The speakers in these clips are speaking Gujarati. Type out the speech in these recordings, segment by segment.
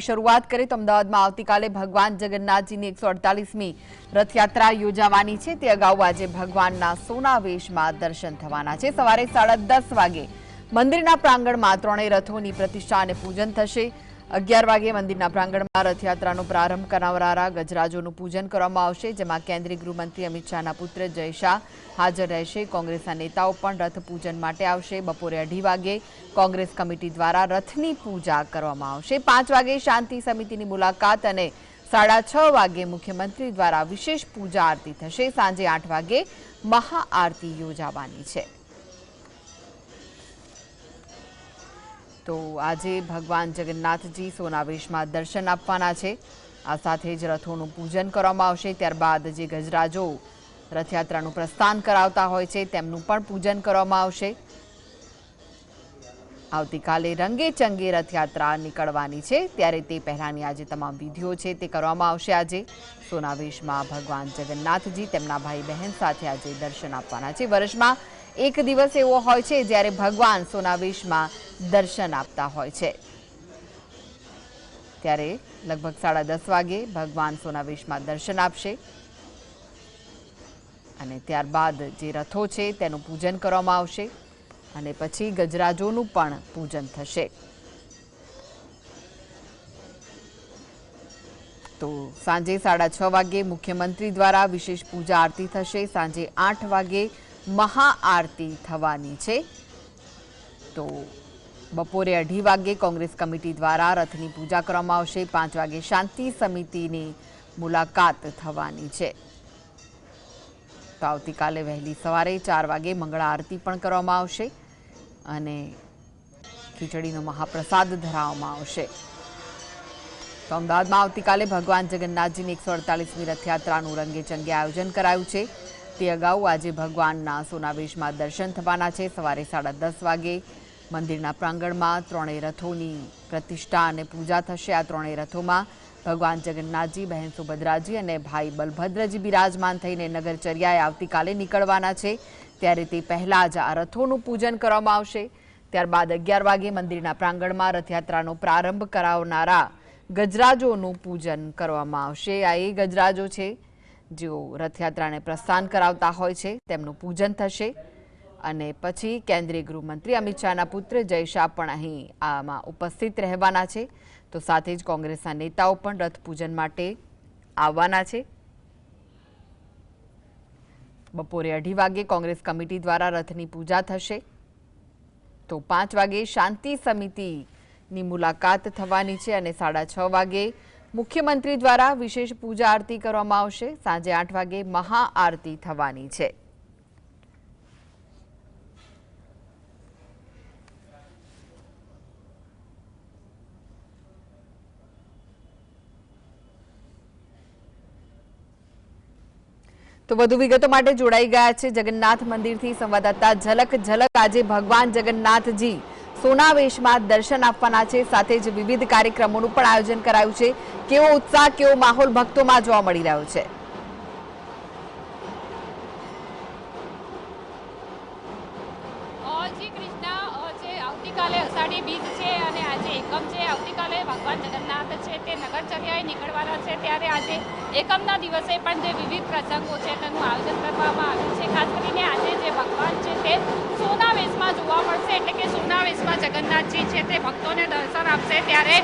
શરૂઆત કરીએ તો અમદાવાદમાં આવતીકાલે ભગવાન જગન્નાથજીની એકસો અડતાલીસમી રથયાત્રા યોજાવાની છે. તે અગાઉ આજે ભગવાનના સોનાવેશમાં દર્શન થવાના છે. સવારે સાડા દસ વાગે મંદિરના પ્રાંગણમાં ત્રણેય રથોની પ્રતિષ્ઠા અને પૂજન થશે. અગિયાર વાગે મંદિરના પ્રાંગણમાં રથયાત્રાનો પ્રારંભ કરાવનારા ગજરાજોનું પૂજન કરવામાં આવશે, જેમાં કેન્દ્રીય ગૃહમંત્રી અમિત શાહના પુત્ર જય શાહ હાજર રહેશે. કોંગ્રેસના નેતાઓ પણ રથ પૂજન માટે આવશે. બપોરે અઢી વાગે કોંગ્રેસ કમિટી દ્વારા રથની પૂજા કરવામાં આવશે. પાંચ વાગે શાંતિ સમિતિની મુલાકાત અને સાડા છ વાગે મુખ્યમંત્રી દ્વારા વિશેષ પૂજા આરતી થશે. સાંજે આઠ વાગે મહાઆરતી યોજાવાની છે. તો આજે ભગવાન જગન્નાથજી સોનાવેશમાં દર્શન આપવાના છે. આ સાથે જ રથોનું પૂજન કરવામાં આવશે. ત્યારબાદ જે ગજરાજો રથયાત્રાનું પ્રસ્થાન કરાવતા હોય છે, તેમનું પણ પૂજન કરવામાં આવશે. આવતીકાલે રંગે ચંગે રથયાત્રા નીકળવાની છે. ત્યારે તે પહેલાંની આજે તમામ વિધિઓ છે તે કરવામાં આવશે આજે. સોનાવેશમાં ભગવાન જગન્નાથજી તેમના ભાઈ બહેન સાથે આજે દર્શન આપવાના છે. વર્ષમાં એક દિવસ એવો હોય છે જ્યારે ભગવાન સોનાવેશમાં દર્શન આપતા હોય છે. ત્યારે લગભગ સાડા દસ વાગે ભગવાન સોનાવેશમાં દર્શન આપશે. અને ત્યારબાદ જે રથો છે તેનું પૂજન કરવામાં આવશે અને પછી ગજરાજોનું પણ પૂજન થશે. તો સાંજે સાડા છ વાગે મુખ્યમંત્રી દ્વારા વિશેષ પૂજા આરતી થશે. સાંજે આઠ વાગે મહાઆરતી થવાની છે. તો બપોરે અઢી વાગે કોંગ્રેસ કમિટી દ્વારા રથની પૂજા કરવામાં આવશે. પાંચ વાગે શાંતિ સમિતિની મુલાકાત થવાની છે. તો આવતીકાલે વહેલી સવારે ચાર વાગે મંગળા આરતી પણ કરવામાં આવશે અને ખીચડીનો મહાપ્રસાદ ધરાવવામાં આવશે. તો અમદાવાદમાં આવતીકાલે ભગવાન જગન્નાથજીની એકસો અડતાલીસમી રથયાત્રાનું રંગે ચંગે આયોજન કરાયું છે. તે અગાઉ આજે ભગવાનના સોનાવેશમાં દર્શન થવાના છે. સવારે સાડા દસ વાગે મંદિરના પ્રાંગણમાં ત્રણેય રથોની પ્રતિષ્ઠા અને પૂજા થશે. આ ત્રણેય રથોમાં ભગવાન જગન્નાથજી, બહેન સુભદ્રાજી અને ભાઈ બલભદ્રજી બિરાજમાન થઈને નગરચર્યાએ આવતીકાલે નીકળવાના છે. ત્યારે તે પહેલાં જ આ રથોનું પૂજન કરવામાં આવશે. ત્યારબાદ અગિયાર વાગે મંદિરના પ્રાંગણમાં રથયાત્રાનો પ્રારંભ કરાવનારા ગજરાજોનું પૂજન કરવામાં આવશે. આ એ ગજરાજો છે જેઓ રથયાત્રાને પ્રસ્થાન કરાવતા હોય છે, તેમનું પૂજન થશે. અને પછી કેન્દ્રીય ગૃહમંત્રી અમિત શાહના પુત્ર જય શાહ પણ અહીં આમાં ઉપસ્થિત રહેવાના છે. તો સાથે જ કોંગ્રેસના નેતાઓ પણ રથ પૂજન માટે આવવાના છે. બપોરે અઢી વાગે કોંગ્રેસ કમિટી દ્વારા રથની પૂજા થશે. તો પાંચ વાગે શાંતિ સમિતિની મુલાકાત થવાની છે અને સાડા છ વાગે મુખ્યમંત્રી દ્વારા વિશેષ પૂજા આરતી કરવામાં આવશે. સાંજે આઠ વાગે મહાઆરતી થવાની છે. તો વધુ વિગતો માટે જોડાઈ ગયા છે જગન્નાથ મંદિરથી સંવાદદાતા ઝલક ઝલક. આજે ભગવાન જગન્નાથજી સોનાવેશમાં દર્શન આપવાના છે. સાથે જ વિવિધ કાર્યક્રમોનું પણ આયોજન કરાયું છે. કેવો ઉત્સાહ, કેવો માહોલ ભક્તોમાં જોવા મળી રહ્યો છે. બીજ છે અને આજે એકમ છે. આવતીકાલે ભગવાન જગન્નાથ છે. તે નગરચર્યાએ નીકળવાના છે. ત્યારે આજે એકમના દિવસે પણ જે વિવિધ પ્રસંગો છે, તેનું આયોજન કરવામાં મળશે સોનાવેશમાં જગન્નાથજી છે તે ભક્તોને દર્શન આપશે ત્યારે.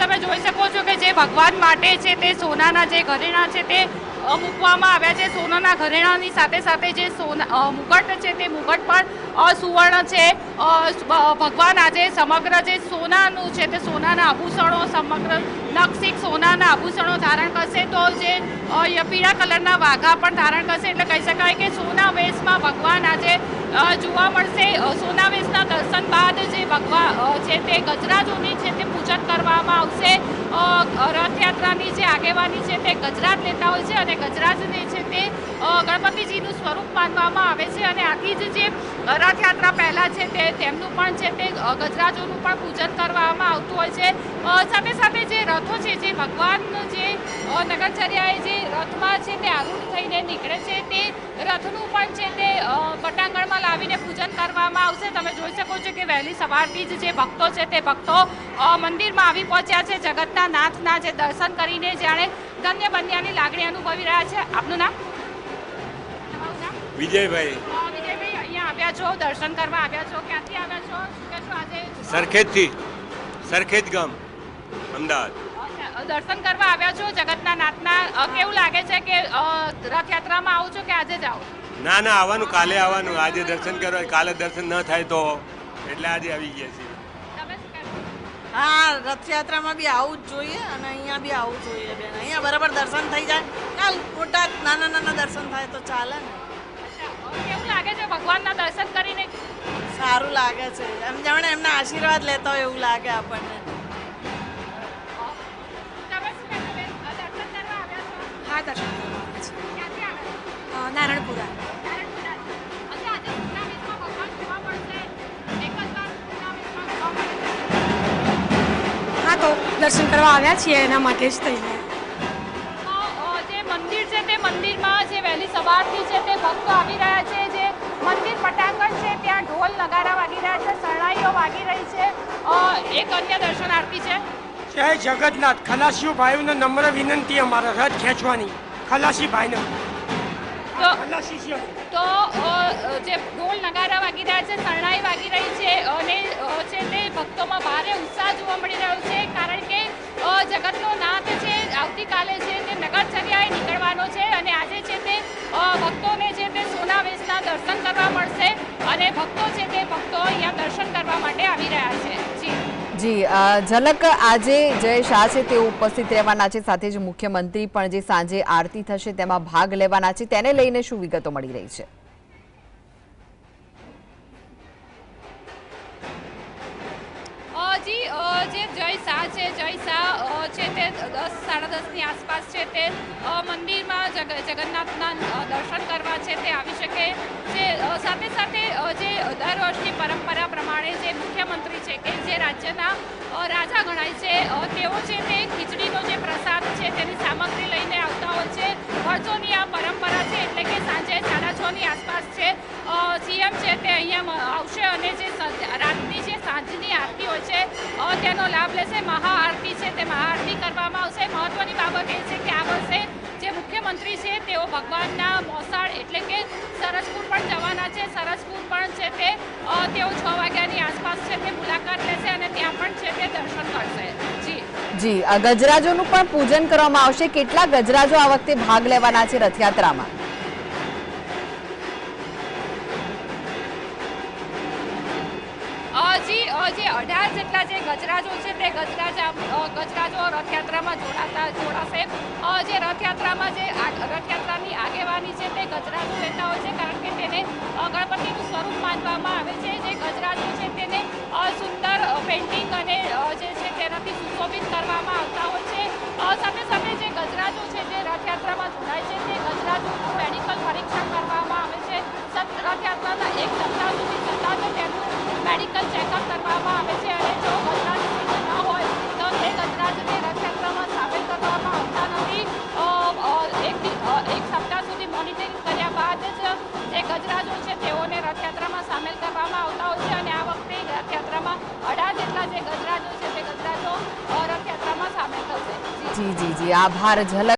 તમે જોઈ શકો છો કે જે ભગવાન માટે છે તે સોનાના જે ઘરેણા છે તે મૂકવામાં આવ્યા છે. સોનાના ઘરેણાની સાથે સાથે જે સોના મુગટ છે તે મુગટ પણ સુવર્ણ છે. ભગવાન આજે સમગ્ર જે સોનાનું છે તે સોનાના આભૂષણો, સમગ્ર નક્ષિક સોનાના આભૂષણો ધારણ કરશે તો જે પીળા કલરના વાઘા પણ ધારણ કરશે. એટલે કહી શકાય કે સોના વેશમાં ભગવાન આજે જોવા મળશે. સોનાવેશના દર્શન બાદ જે ભગવાન અ, છે તે ગજરાજોની છે તે પૂજન કરવામાં આવશે. રથયાત્રાની જે આગેવાની છે તે ગજરાજ લેતા હોય છે અને ગજરાજને છે તે ગણપતિજીનું સ્વરૂપ માનવામાં આવે છે અને આખી જ જે રથયાત્રા પહેલાં છે તે, તેમનું પણ છે તે ગજરાજોનું પણ પૂજન કરવામાં આવતું હોય છે. સાથે સાથે જે રથો છે, જે ભગવાન જે નગરચર્યાએ જે રથમાં છે તે આરૂઢ થઈને નીકળે છે તે રથનું પણ છે તે પટાંગણમાં લાવીને પૂજન કરવામાં આવશે. તમે જોઈ શકો છો કે વહેલી સવારથી જ જે ભક્તો છે તે ભક્તો મંદિરમાં આવી પહોંચ્યા છે. જગતના નાથના જે દર્શન કરીને જાણે ધન્ય બન્યાની લાગણી અનુભવી રહ્યા છે. આપનું નામ? વિજયભાઈ. વિજયભાઈ અહીંયા આવ્યા છો દર્શન કરવા આવ્યા છો. ક્યાંથી આવ્યા છો? શું આજે? સરખેજથી. સરખેજ ગામ અમદાવાદ. દર્શન કરવા આવ્યા છો જગતના નાથના. કેવું લાગે છે કે રથયાત્રામાં આવો છો કે આજે જાઓ ના ના આવવાનું કાલે આવવાનું. આજે દર્શન કરવા કાલે દર્શન ન થાય તો. એટલે આજે આવી ગયા કહેશો? હા રથયાત્રામાં બી આવું જ જોઈએ અને અહીંયા બી આવું જોઈએ બેન. અહીંયા બરાબર દર્શન થઈ જાય. કાલ મોટા નાના નાના દર્શન થાય તો ચાલે ને. કેવું લાગે છે ભગવાનના દર્શન કરીને? સારું લાગે છે. એમ જાણે એમના આશીર્વાદ લેતા હોય એવું લાગે આપણને. કરવા આવ્યા છીએ એના માટે જ થઈને. તો, જે મંદિર છે તે મંદિરમાં જે વહેલી સવારથી છે તે ભક્તો આવી રહ્યા છે જે મંદિર પટાંગણ છે ત્યાં ઢોલ નગારા વાગી રહ્યા છે શરણાઈઓ વાગી રહી છે. એક અન્ય દર્શન આરતી છે. જય જગન્નાથ. ખલાસીઓ ભાઈઓને નમ્ર વિનંતી અમારે રથ ખેંચવાની. ખલાસી ભાઈને તો જે ઢોલ નગારા વાગી રહ્યા છે શરણાઈ વાગી રહી છે અને છે તે ભક્તોમાં ભારે ઉત્સાહ જોવા મળી રહ્યો છે કારણ કે જગતનો નાથ છે, આવતીકાલે છે તે નગરચર્યાએ નીકળવાનો છે અને આજે છે તે ભક્તોને છે તે સોના વેશના દર્શન કરવા મળશે અને ભક્તો છે તે ભક્તો અહીંયા દર્શન કરવા માટે આવી રહ્યા છે. જી. જી ઝલક આજે જય શાહ છે તેઓ ઉપસ્થિત રહેવાના છે, સાથે જ મુખ્યમંત્રી પણ જે સાંજે આરતી થશે તેમાં ભાગ લેવાના છે, તેને લઈને શું વિગતો મળી રહી છે? જી જય શાહ છે, જય શાહ છે તે દસ, સાડા દસની આસપાસ છે તે મંદિરમાં જગ, જગન્નાથના દર્શન કરવા છે તે આવી શકે છે. સાથે સાથે અ, લાભ લેશે મહાઆરતી છે તે મહાઆરતી કરવામાં આવશે. મહત્વની બાબત એ છે કે આ વર્ષે જે મુખ્યમંત્રી છે તેઓ ભગવાનના મોસાળ એટલે કે સરસપુર પણ જવાના છે. સરસપુર પણ છે તે તેઓ છ વાગ્યાની આસપાસ છે તે મુલાકાત લેશે અને ત્યાં પણ છે તે દર્શન કરશે. જી. જી ગજરાજોનું પણ પૂજન કરવામાં આવશે. કેટલા ગજરાજો આ વખતે ભાગ લેવાના છે રથયાત્રામાં? તે ગજરાજ ગજરાજો રથયાત્રામાં જોડાતા, જોડાશે. જે રથયાત્રામાં જે રથયાત્રાની આગેવાની છે તે ગજરાજો લેતા હોય છે, કારણ કે તેને ગણપતિનું સ્વરૂપ માનવામાં આવે છે. જે ગજરાજો છે તેને સુંદર પેઇન્ટિંગ અને જે છે તેનાથી સુશોભિત કરવામાં આભાર ઝલક